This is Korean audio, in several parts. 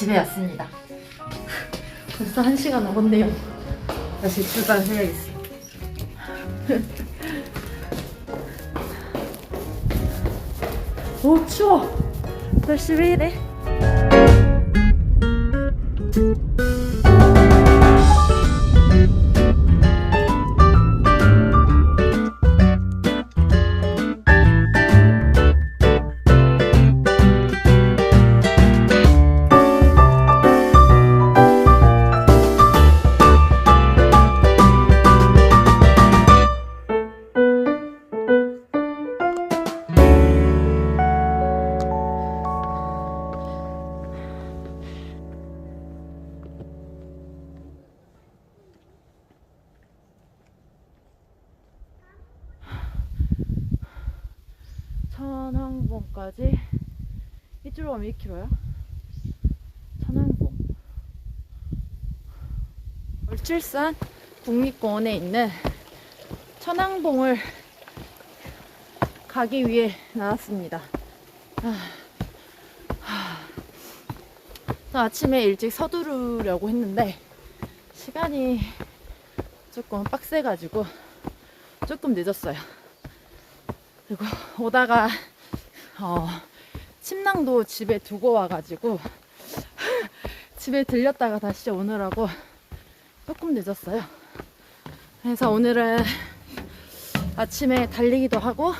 집에 왔습니다. 벌써 한 시간 넘었네요. 다시 출발을 해야겠어. 오 추워. 날씨 왜 이래? 천왕봉까지? 이쪽으로 가면 2km야? 천왕봉. 얼출산 국립공원에 있는 천왕봉을 가기 위해 나왔습니다. 아, 아침에 일찍 서두르려고 했는데 시간이 조금 빡세가지고 조금 늦었어요. 그리고 오다가 어, 침낭도 집에 두고 와가지고 집에 들렸다가 다시 오느라고 조금 늦었어요. 그래서 오늘은 아침에 달리기도 하고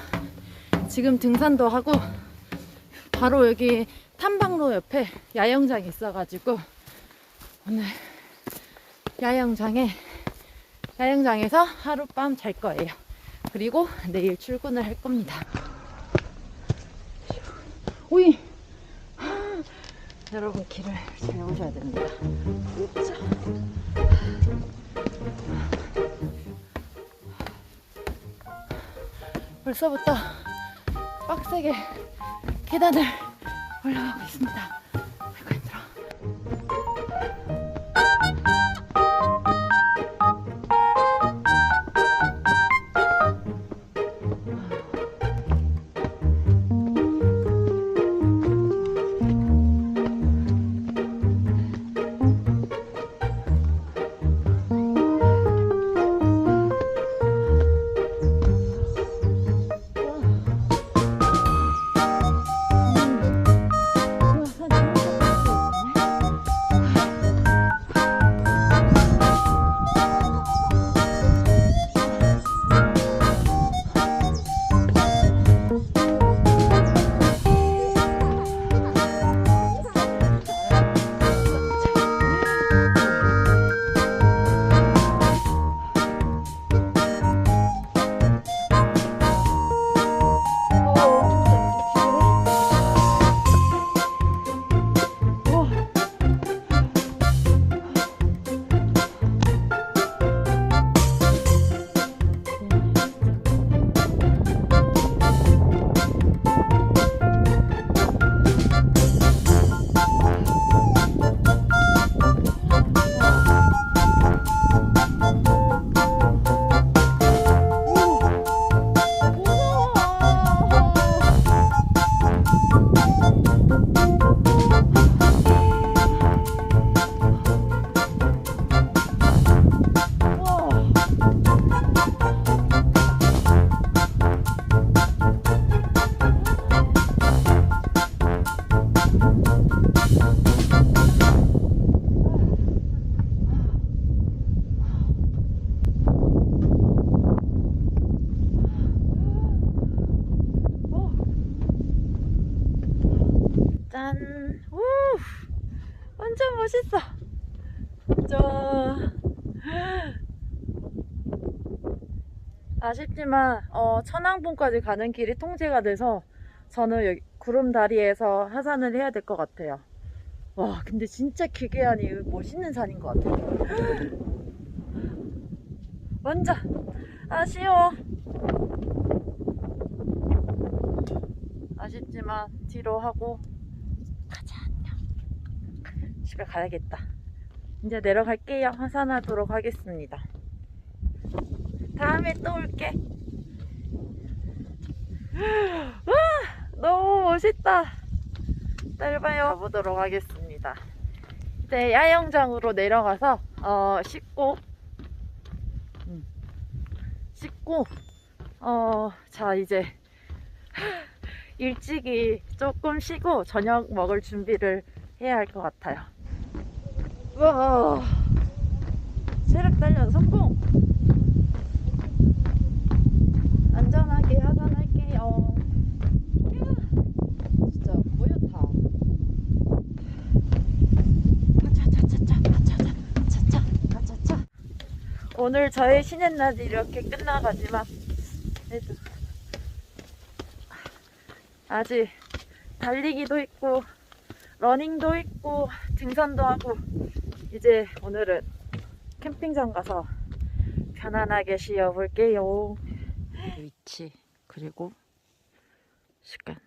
지금 등산도 하고 바로 여기 탐방로 옆에 야영장이 있어가지고 오늘 야영장에 야영장에서 하룻밤 잘 거예요. 그리고 내일 출근을 할 겁니다. 오이! 여러분 길을 잘 오셔야 됩니다. 으쌰. 벌써부터 빡세게 계단을 올라가고 있습니다. 아쉽지만 어, 천왕봉까지 가는 길이 통제가 돼서 저는 여기 구름다리에서 하산을 해야 될 것 같아요. 와, 근데 진짜 기괴하니 멋있는 산인 것 같아요. 완전 아쉬워. 아쉽지만 뒤로 하고 가자 안녕. 집에 가야겠다. 이제 내려갈게요. 하산하도록 하겠습니다. 다음에 또 올게. 와, 너무 멋있다. 짧아요. 가보도록 하겠습니다. 이제 야영장으로 내려가서 어, 씻고 음, 씻고 어, 자 이제 일찍이 조금 쉬고 저녁 먹을 준비를 해야 할 것 같아요. 와, 체력 단련 성공. 안전하게 하산할게요. 이야, 진짜 뿌옇다. 차차차차차, 차차차차, 차차차. 오늘 저의 쉬는 날이 이렇게 끝나가지만 그래도 아직 달리기도 있고 러닝도 있고 등산도 하고 이제 오늘은 캠핑장 가서 편안하게 쉬어볼게요. 위치 그리고 시간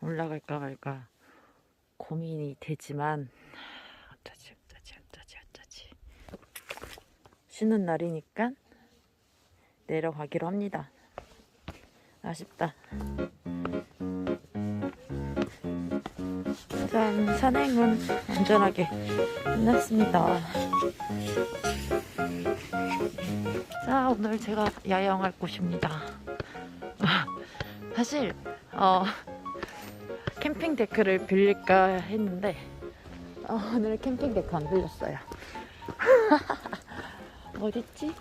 올라갈까 말까 고민이 되지만 어쩌지 어쩌지 어쩌지 어쩌지 쉬는 날이니까 내려가기로 합니다. 아쉽다. 짠, 산행은 안전하게 끝났습니다. 자, 오늘 제가 야영할 곳입니다. 사실, 어, 캠핑 데크를 빌릴까 했는데, 어, 오늘 캠핑 데크 안 빌렸어요. 어딨지?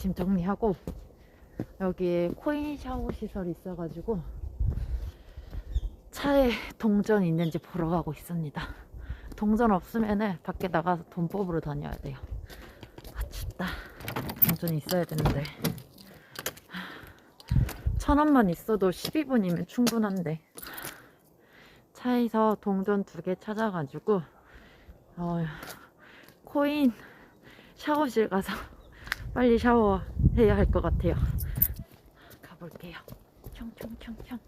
짐 정리하고 여기에 코인 샤워 시설이 있어가지고 차에 동전 있는지 보러 가고 있습니다. 동전 없으면은 밖에 나가서 돈 뽑으러 다녀야 돼요. 아 춥다. 동전이 있어야 되는데 천 원만 있어도 12분이면 충분한데 차에서 동전 두 개 찾아가지고 어, 코인 샤워실 가서 빨리 샤워해야 할 것 같아요. 가볼게요. 총총총총.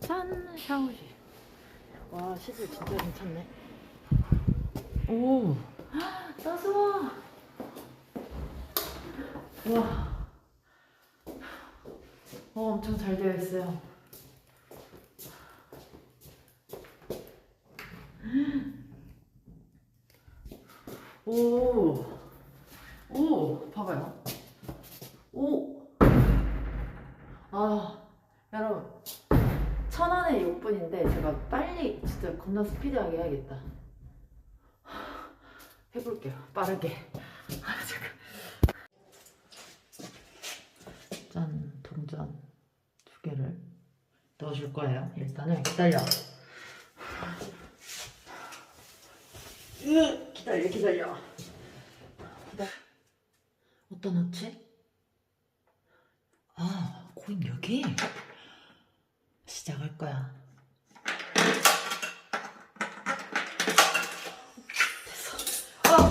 짠 샤워실. 와 시술 진짜 괜찮네. 오 따스워. 와. 어 엄청 잘 되어 있어요. 오, 오, 봐봐요. 오, 아, 여러분, 천 원에 6분인데 제가 빨리 진짜 겁나 스피드하게 해야겠다. 해볼게요, 빠르게. 아, 잠깐. 짠, 동전 두 개를 넣어줄 거예요. 일단은 기다려. 으, 기다려 기다려. 기다려 어디다 넣지? 아 코인 여기? 시작할 거야. 됐어. 아!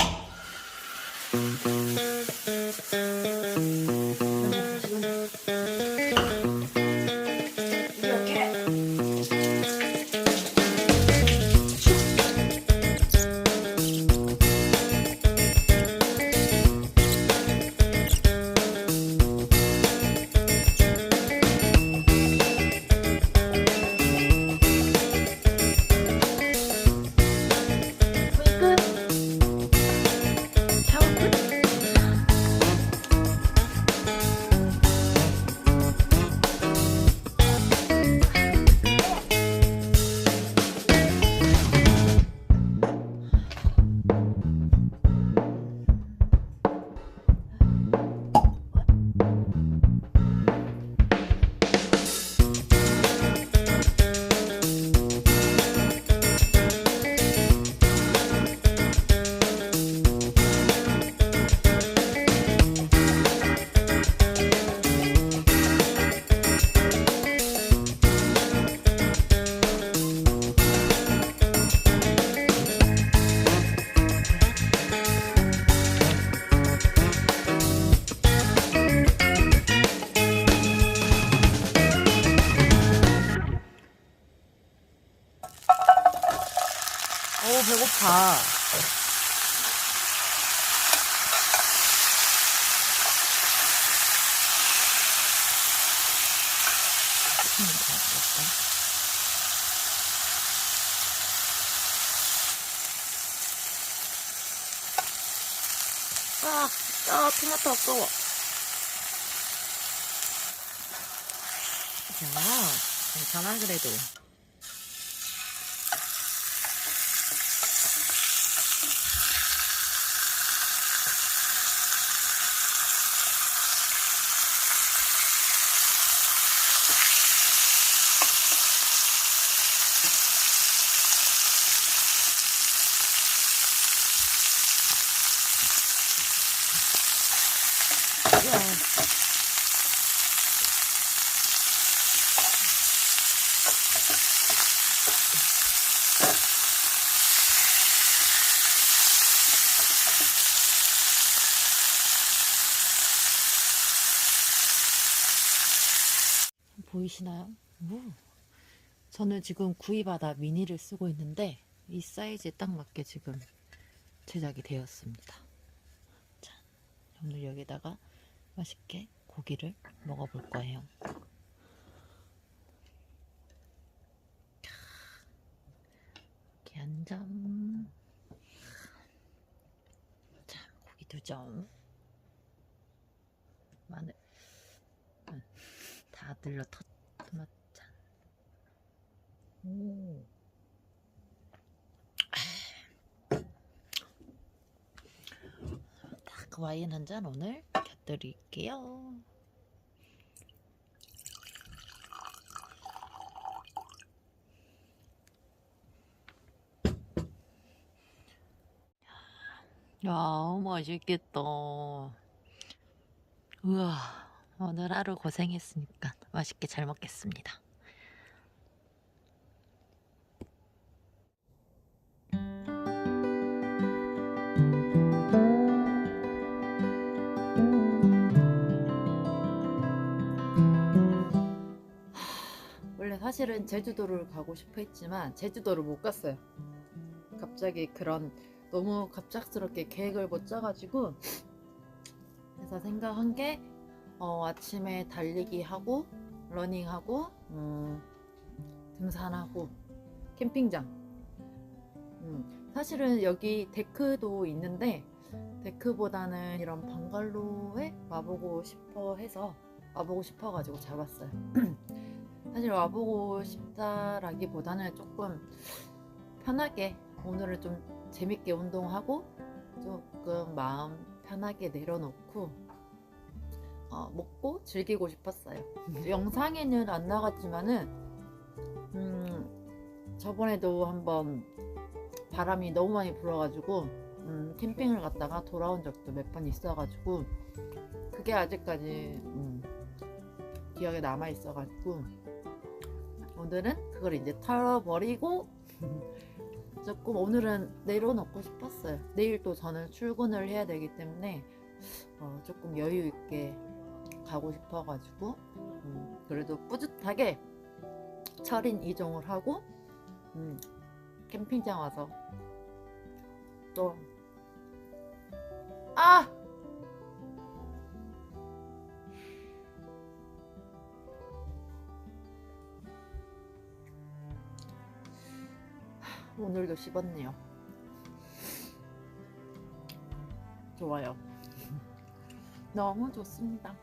아, 토마토 아까워. 자, 괜찮아, 그래도. 야. 보이시나요? 오. 저는 지금 구이바다 미니를 쓰고 있는데 이 사이즈에 딱 맞게 지금 제작이 되었습니다. 자, 오늘 여기다가 맛있게 고기를 먹어볼 거예요. 이렇게 한 점. 자, 고기 두 점. 마늘. 음, 다 들러 터, 잔. 오. 다크 와인 한 잔 오늘 곁들일게요. 야, 맛있겠다. 우와, 오늘 하루 고생했으니까 맛있게 잘 먹겠습니다. 원래 사실은 제주도를 가고 싶어 했지만 제주도를 못 갔어요. 갑자기 그런 너무 갑작스럽게 계획을 못 짜가지고 그래서 생각한 게 어, 아침에 달리기 하고 러닝하고 음, 등산하고 캠핑장. 음, 사실은 여기 데크도 있는데 데크보다는 이런 방갈로에 와보고 싶어 해서 와보고 싶어 가지고 잡았어요. 사실 와보고 싶다라기보다는 조금 편하게 오늘은 좀 재밌게 운동하고 조금 마음 편하게 내려놓고 어, 먹고 즐기고 싶었어요. 영상에는 안 나갔지만은 음, 저번에도 한번 바람이 너무 많이 불어가지고 음, 캠핑을 갔다가 돌아온 적도 몇 번 있어가지고 그게 아직까지 음, 기억에 남아 있어가지고 오늘은 그걸 이제 털어버리고 조금 오늘은 내려놓고 싶었어요. 내일 또 저는 출근을 해야 되기 때문에 어, 조금 여유 있게 가고 싶어가지고 음, 그래도 뿌듯하게 철인 이종을 하고 음, 캠핑장 와서 또 아! 오늘도 씹었네요. 좋아요. 너무 좋습니다.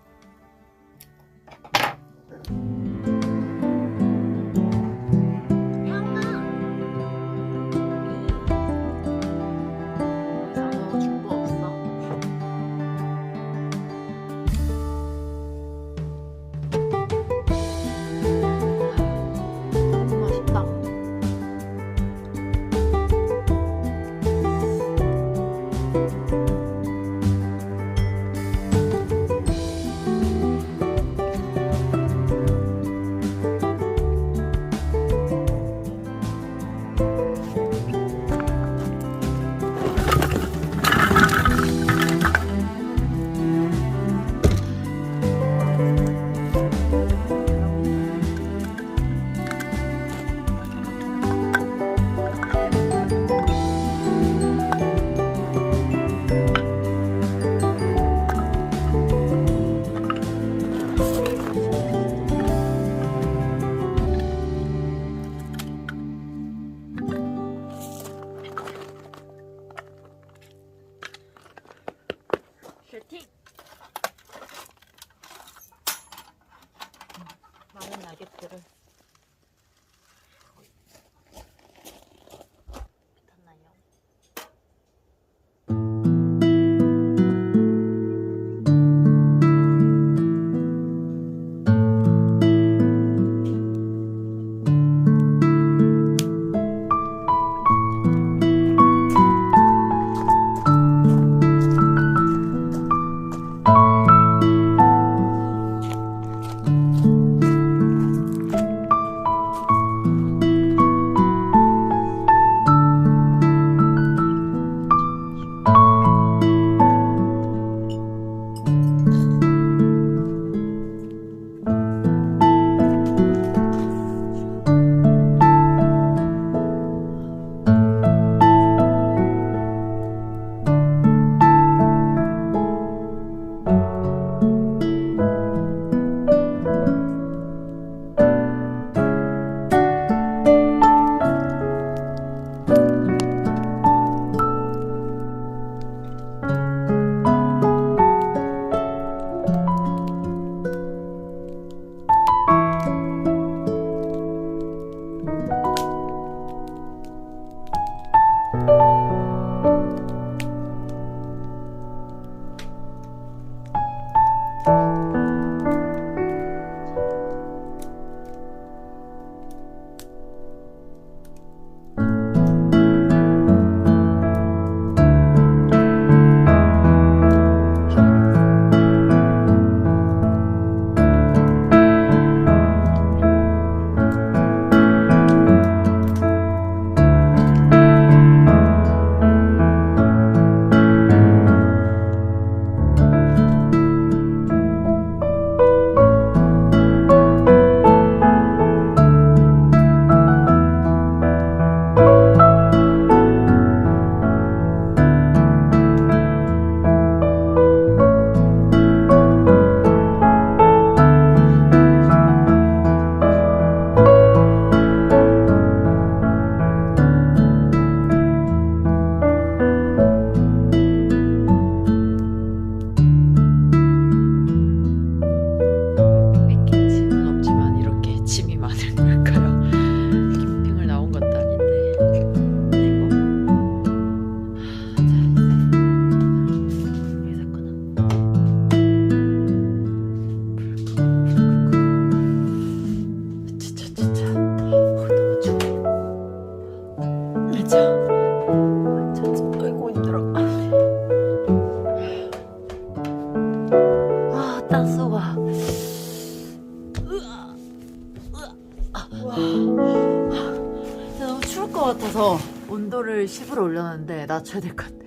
너무 추울 것 같아서 온도를 10으로 올렸는데 낮춰야 될 것 같아.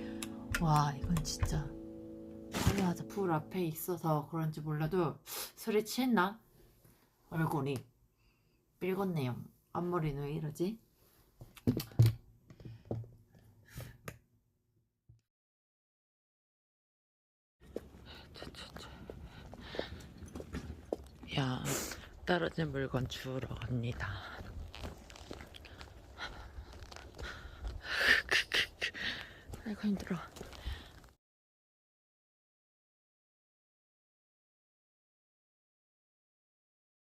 와 이건 진짜 설레하자 불 앞에 있어서 그런지 몰라도 술에 취했나? 얼굴이 삘었네요 앞머리는 왜 이러지? 야 떨어진 물건 주러 갑니다 아이고 힘들어.